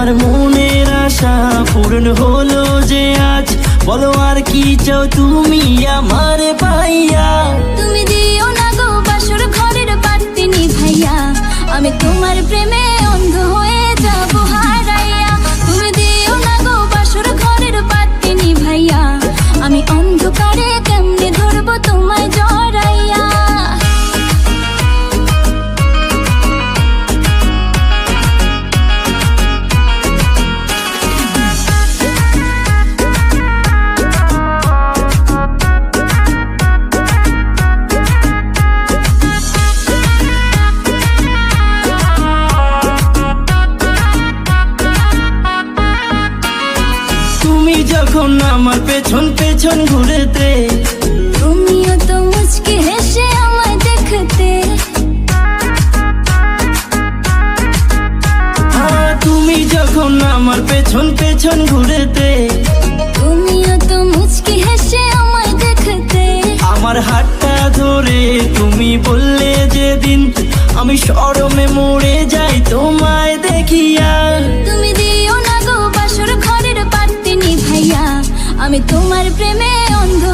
তোমার মনের আশা পূরণ হলো যে আজ। বলো আর কি চাও তুমি আমার পাইয়া? তুমি যখন আমার পেছন পেছন ঘুরেতে তুমিও তো মুচকি হেসে আমায় দেখতে। হ্যাঁ, তুমি যখন আমার পেছন পেছন ঘুরেতে তুমিও তো মুচকি হেসে আমায় দেখতে। আমার হাতটা ধরে তুমি বললে যেদিন আমি সরমে মরে যাই তোমায় দেখিয়া। আমি তোমার প্রেমে অন্ধ